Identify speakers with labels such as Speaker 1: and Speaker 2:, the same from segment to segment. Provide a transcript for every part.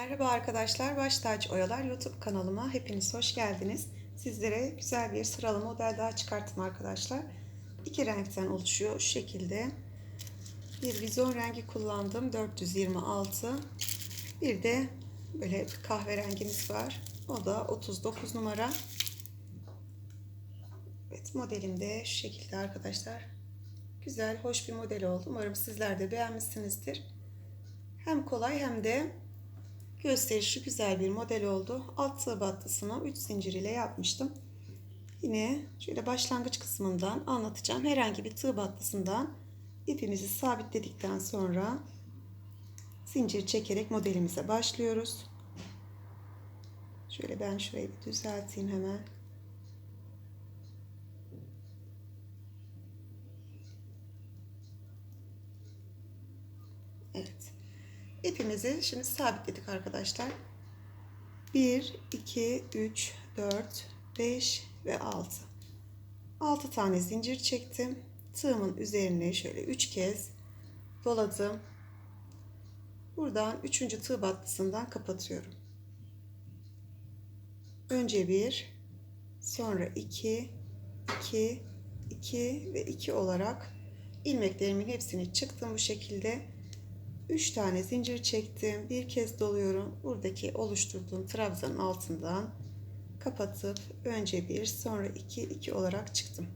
Speaker 1: Merhaba arkadaşlar, Baş Taç Oyalar YouTube kanalıma hepiniz hoş geldiniz. Sizlere güzel bir sıralı model daha çıkarttım arkadaşlar. İki renkten oluşuyor şu şekilde. Bir vizon rengi kullandım 426. Bir de böyle kahverengimiz var. O da 39 numara. Evet modelim de şu şekilde arkadaşlar. Güzel, hoş bir model oldu. Umarım sizler de beğenmişsinizdir. Hem kolay hem de gösterişli güzel bir model oldu. Alt tığ battısını 3 zincir ile yapmıştım. Yine şöyle başlangıç kısmından anlatacağım. Herhangi bir tığ battısından ipimizi sabitledikten sonra zincir çekerek modelimize başlıyoruz. Şöyle ben şurayı düzelteyim hemen. Evet. İpimizi şimdi sabitledik arkadaşlar. 1, 2, 3, 4, 5 ve 6. 6 tane zincir çektim. Tığımın üzerine şöyle 3 kez doladım. Buradan 3. tığ battısından kapatıyorum. Önce 1, sonra 2, 2, 2 ve 2 olarak ilmeklerimin hepsini çıktım bu şekilde. 3 tane zincir çektim. Bir kez doluyorum. Buradaki oluşturduğum trabzanın altından kapatıp önce bir sonra 2 2 olarak çıktım.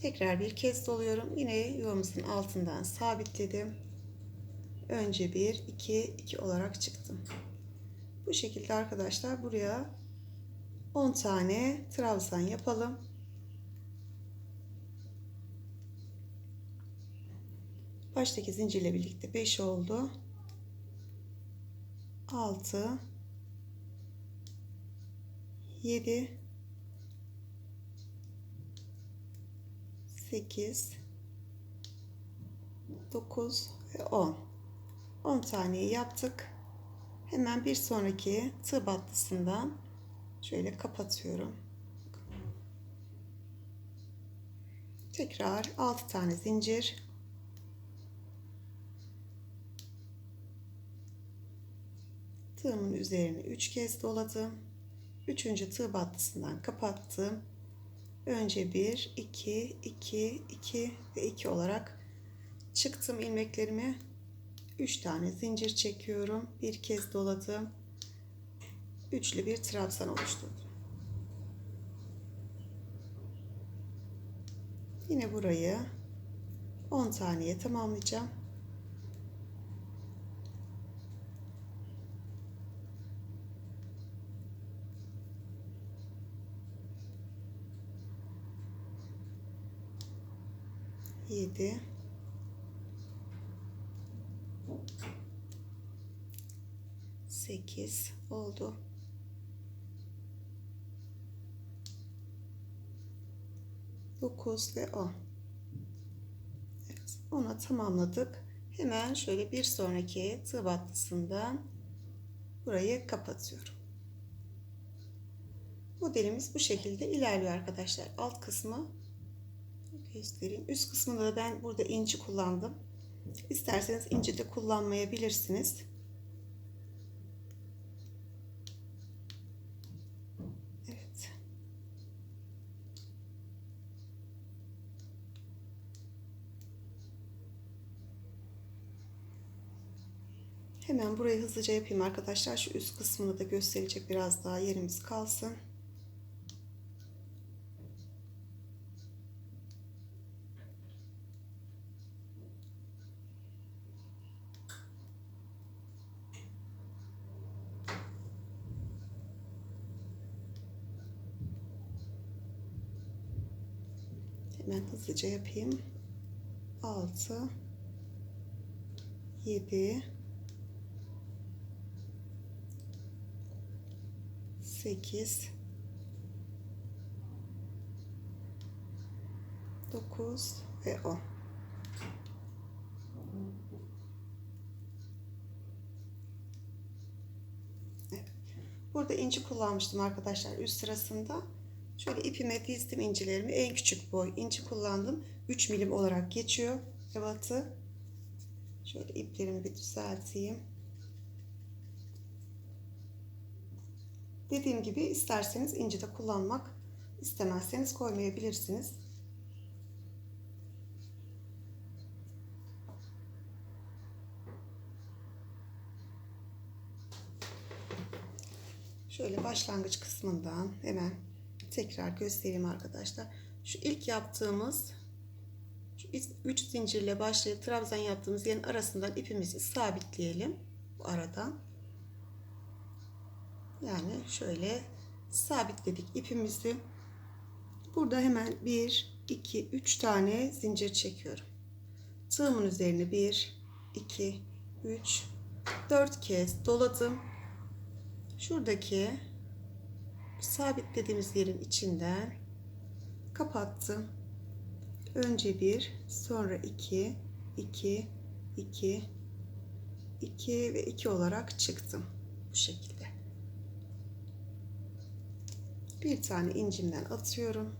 Speaker 1: Tekrar bir kez doluyorum. Yine yuvamızın altından sabitledim. Önce 1 2 2 olarak çıktım. Bu şekilde arkadaşlar buraya 10 tane trabzan yapalım. Baştaki zincirle birlikte 5 oldu. 6 7 8 9 ve 10 10 taneyi yaptık. Hemen bir sonraki tığ battısından şöyle kapatıyorum. Tekrar 6 tane zincir Üzerine 3 kez doladım. 3. tığ battısından kapattım. Önce 1, 2, 2, 2 ve 2 olarak çıktım ilmeklerimi. 3 tane zincir çekiyorum. Bir kez doladım. Üçlü bir trabzan oluşturdum. Yine burayı 10 taneye tamamlayacağım. Yedi sekiz oldu. Dokuz ve on. Evet, ona tamamladık. Hemen şöyle bir sonraki tığ battısından burayı kapatıyorum. Modelimiz bu şekilde ilerliyor arkadaşlar. Alt kısmı göstereyim. Üst kısmında da ben burada inci kullandım. İsterseniz inci de kullanmayabilirsiniz. Evet. Hemen burayı hızlıca yapayım arkadaşlar. Şu üst kısmını da gösterecek biraz daha yerimiz kalsın. Hemen hızlıca yapayım. 6 7 8 9 ve 10 Evet. Burada inci kullanmıştım arkadaşlar üst sırasında. Şöyle ipime dizdim incilerimi. En küçük boy inci kullandım. 3 milim olarak geçiyor ebatı. Şöyle iplerimi bir düzelteyim. Dediğim gibi isterseniz inci de kullanmak istemezseniz koymayabilirsiniz. Şöyle başlangıç kısmından hemen tekrar göstereyim arkadaşlar. Şu ilk yaptığımız şu 3 zincirle başlayıp trabzan yaptığımız yerin arasından ipimizi sabitleyelim bu aradan. Yani şöyle sabitledik ipimizi. Burada hemen 1 2 3 tane zincir çekiyorum. Tığımın üzerine 1 2 3 4 kez doladım. Şuradaki sabitlediğimiz yerin içinden kapattım. Önce bir, sonra iki, iki, iki, iki ve iki olarak çıktım. Bu şekilde. Bir tane incimden atıyorum.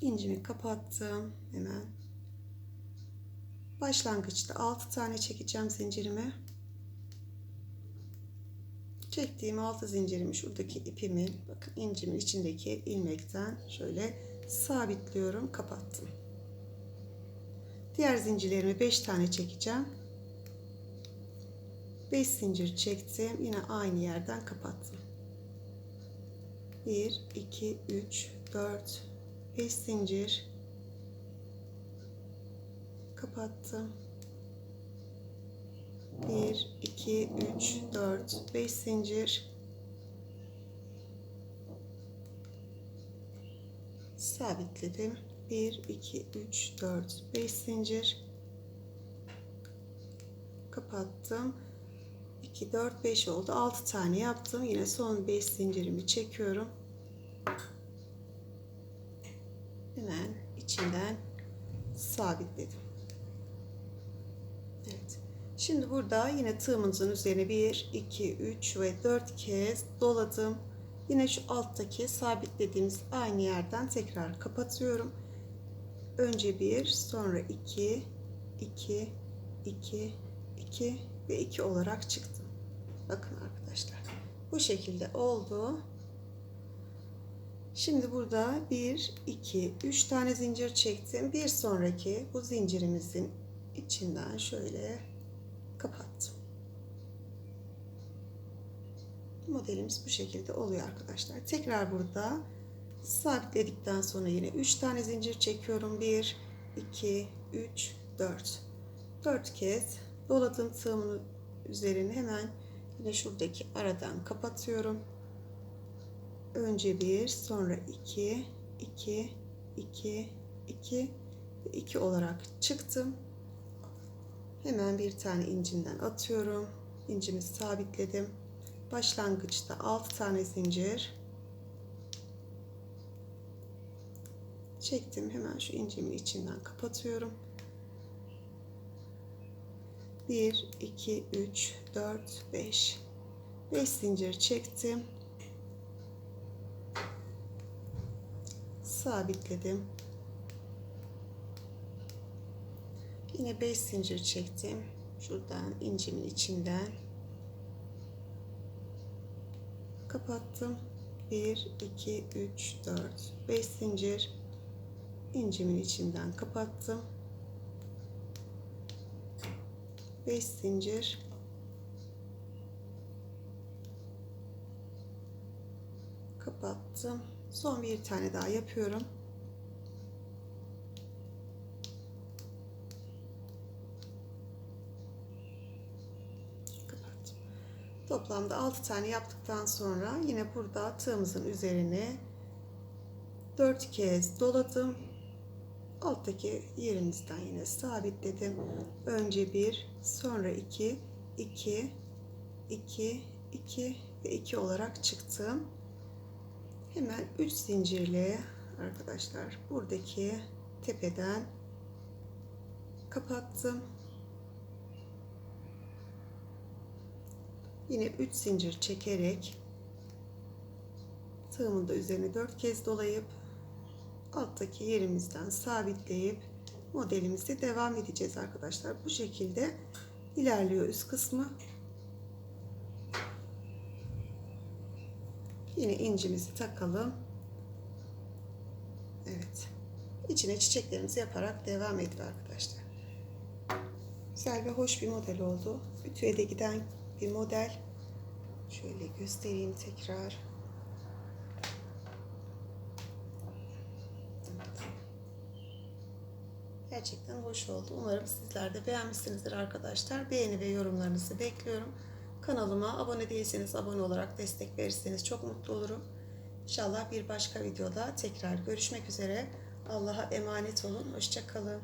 Speaker 1: İncimi kapattım. Hemen. Başlangıçta 6 tane çekeceğim zincirimi. Çektiğim altı zincirimi şuradaki ipimi bakın incimin içindeki ilmekten şöyle sabitliyorum kapattım. Diğer zincirlerimi 5 tane çekeceğim. 5 zincir çektim. Yine aynı yerden kapattım. 1 2 3 4 5 zincir kapattım. 1 2 3 4 5 zincir. Sabitledim. 1 2 3 4 5 zincir. Kapattım. 2 4 5 oldu. 6 tane yaptım. Yine son 5 zincirimi çekiyorum. Hemen içinden sabitledim. Şimdi burada yine tığımızın üzerine 1, 2, 3 ve 4 kez doladım. Yine şu alttaki sabitlediğimiz aynı yerden tekrar kapatıyorum. Önce 1, sonra 2, 2, 2, 2 ve 2 olarak çıktım. Bakın arkadaşlar. Bu şekilde oldu. Şimdi burada 1, 2, 3 tane zincir çektim. Bir sonraki bu zincirimizin içinden şöyle kapattım. Modelimiz bu şekilde oluyor arkadaşlar. Tekrar burada sabitledikten sonra yine 3 tane zincir çekiyorum. 1, 2, 3, 4. 4 kez doladım tığımın üzerine hemen yine şuradaki aradan kapatıyorum. Önce 1, sonra 2, 2, 2, 2 ve 2 olarak çıktım. Hemen bir tane incinden atıyorum. İncimi sabitledim. Başlangıçta 6 tane zincir. Çektim. Hemen şu incimin içinden kapatıyorum. 1, 2, 3, 4, 5. 5 zincir çektim. Sabitledim. Yine 5 zincir çektim. Şuradan incimin içinden kapattım. 1 2 3 4 5 zincir incimin içinden kapattım. 5 zincir kapattım. Son bir tane daha yapıyorum. Toplamda 6 tane yaptıktan sonra yine burada tığımızın üzerine 4 kez doladım. Alttaki yerimizden yine sabitledim. Önce 1, sonra 2, 2, 2, 2 ve 2 olarak çıktım. Hemen 3 zincirle arkadaşlar buradaki tepeden kapattım. Yine 3 zincir çekerek tığımın da üzerine 4 kez dolayıp alttaki yerimizden sabitleyip modelimize devam edeceğiz arkadaşlar. Bu şekilde ilerliyor üst kısmı. Yine incimizi takalım. Evet. İçine çiçeklerimizi yaparak devam ediyor arkadaşlar. Güzel ve hoş bir model oldu. Ütüye de giden bir model. Şöyle göstereyim tekrar. Gerçekten hoş oldu. Umarım sizler de beğenmişsinizdir arkadaşlar. Beğeni ve yorumlarınızı bekliyorum. Kanalıma abone değilseniz abone olarak destek verirseniz çok mutlu olurum. İnşallah bir başka videoda tekrar görüşmek üzere. Allah'a emanet olun. Hoşçakalın.